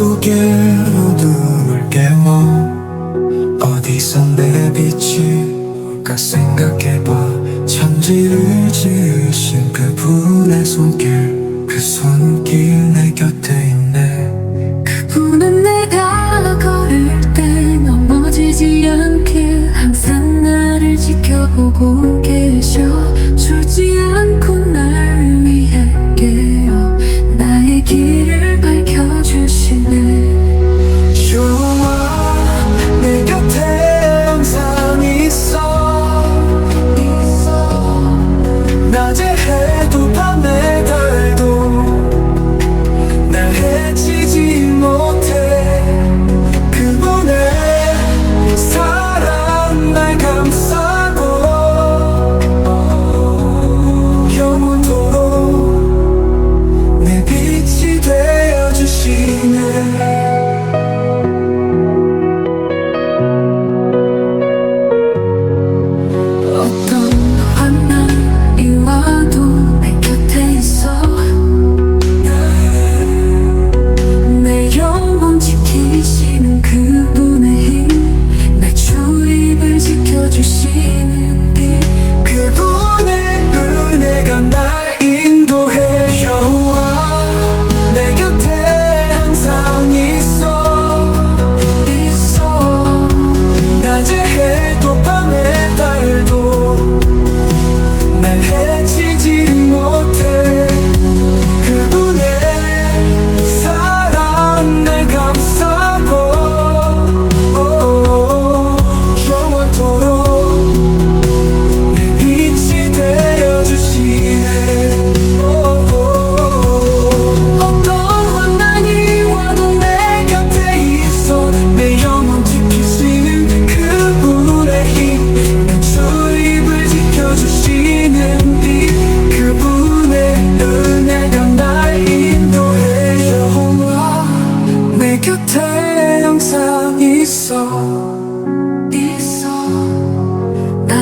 속에 어둠을 깨워. 어디선 내 빛이 올까 생각해봐. 천지를 지으신 그분의 손길.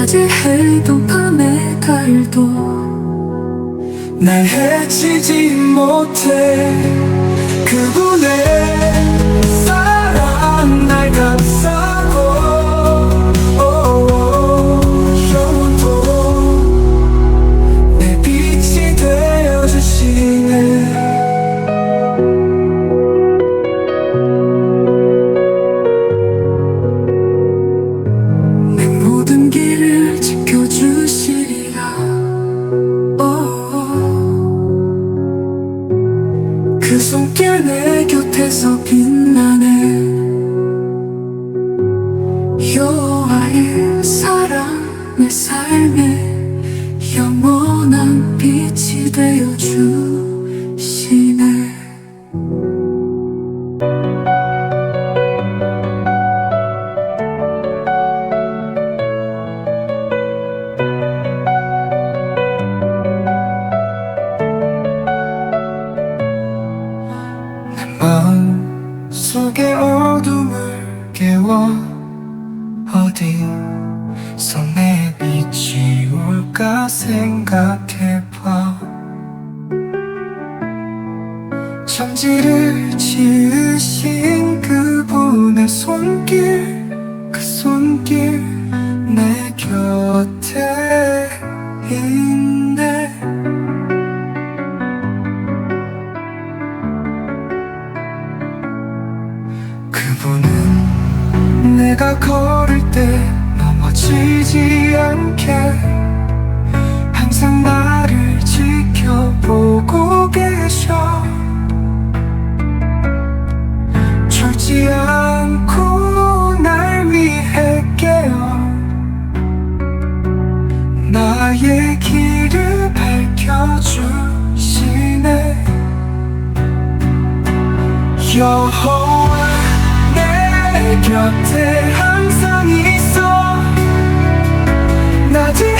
낮에 해도 밤에 달도 날 해치지 못해. 여호와의 사랑 내 삶에 영원한 빛이 되어 주시네. 내 마음 속의 어둠을 깨워 천지를 지으신 그분의 손길 그 손길 내 곁에 있네. 그분은 내가 걸을 때 넘어지지 않게 항상 나를 지켜보고 계셔. 아프지 않고 날 위해 깨어 나의 길을 밝혀주시네. 여호와 내 곁에 항상 있어. 낮에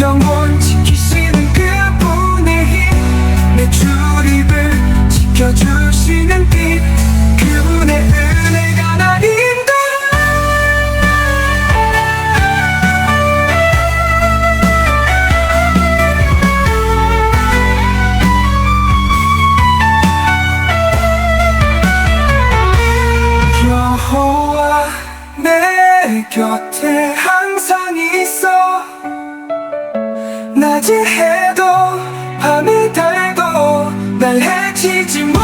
정권 지키시는 그분의 힘 내 출입을 지켜주시는 빛 그분의 은혜가 날 인도해 여호와 내 곁에 아무리 해도 밤이 달도 날 해치지 못